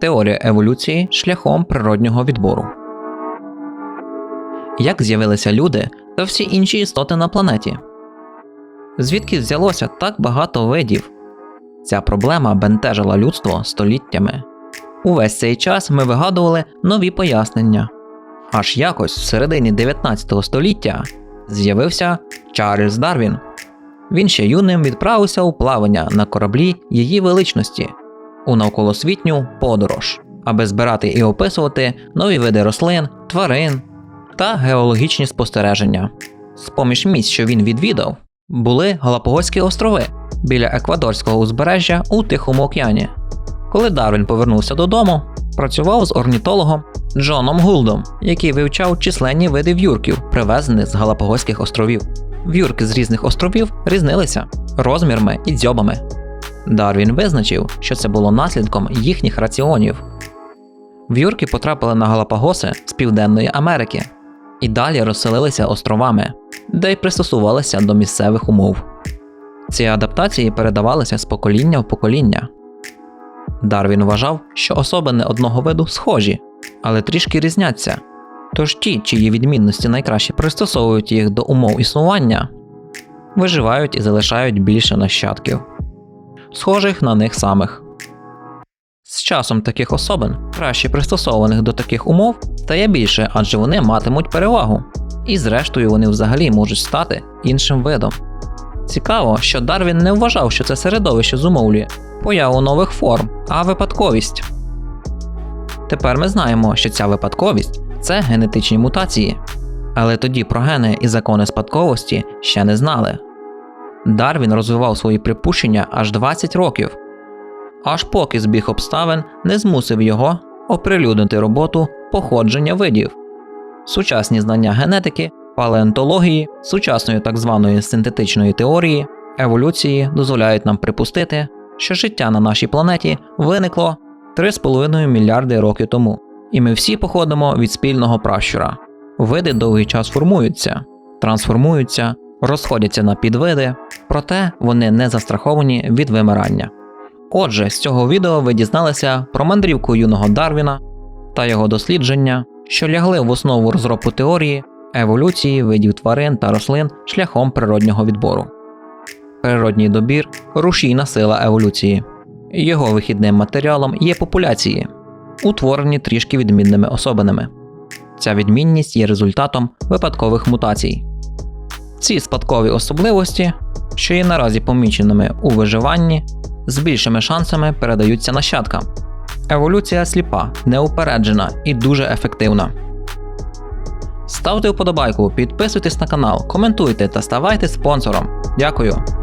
Теорія еволюції шляхом природнього відбору. Як з'явилися люди та всі інші істоти на планеті? Звідки взялося так багато видів? Ця проблема бентежила людство століттями. Увесь цей час ми вигадували нові пояснення. Аж якось в середині 19 століття з'явився Чарльз Дарвін. Він ще юним відправився у плавання на кораблі її величності у навколосвітню подорож, аби збирати і описувати нові види рослин, тварин та геологічні спостереження. З поміж місць, що він відвідав, були Галапагоські острови біля еквадорського узбережжя у Тихому океані. Коли Дарвін повернувся додому, працював з орнітологом Джоном Гулдом, який вивчав численні види в'юрків, привезених з Галапагоських островів. В'юрки з різних островів різнилися розмірами і дзьобами. Дарвін визначив, що це було наслідком їхніх раціонів. В'юрки потрапили на Галапагоси з Південної Америки і далі розселилися островами, де й пристосувалися до місцевих умов. Ці адаптації передавалися з покоління в покоління. Дарвін вважав, що особини одного виду схожі, але трішки різняться. Тож ті, чиї відмінності найкраще пристосовують їх до умов існування, виживають і залишають більше нащадків, схожих на них самих. З часом таких особин, краще пристосованих до таких умов, стає більше, адже вони матимуть перевагу, і зрештою вони взагалі можуть стати іншим видом. Цікаво, що Дарвін не вважав, що це середовище зумовлює появу нових форм, а випадковість. Тепер ми знаємо, що ця випадковість це генетичні мутації. Але тоді про гени і закони спадковості ще не знали. Дарвін розвивав свої припущення аж 20 років, аж поки збіг обставин не змусив його оприлюднити роботу походження видів. Сучасні знання генетики, палеонтології, сучасної так званої синтетичної теорії, еволюції дозволяють нам припустити, що життя на нашій планеті виникло 3,5 мільярди років тому, і ми всі походимо від спільного пращура. Види довгий час формуються, трансформуються, розходяться на підвиди, проте вони не застраховані від вимирання. Отже, з цього відео ви дізналися про мандрівку юного Дарвіна та його дослідження, що лягли в основу розробку теорії еволюції видів тварин та рослин шляхом природнього відбору. Природній добір рушійна сила еволюції. Його вихідним матеріалом є популяції, утворені трішки відмінними особинами. Ця відмінність є результатом випадкових мутацій. Ці спадкові особливості, що є наразі поміченими у виживанні, з більшими шансами передаються нащадкам. Еволюція сліпа, неупереджена і дуже ефективна. Ставте вподобайку, підписуйтесь на канал, коментуйте та ставайте спонсором. Дякую!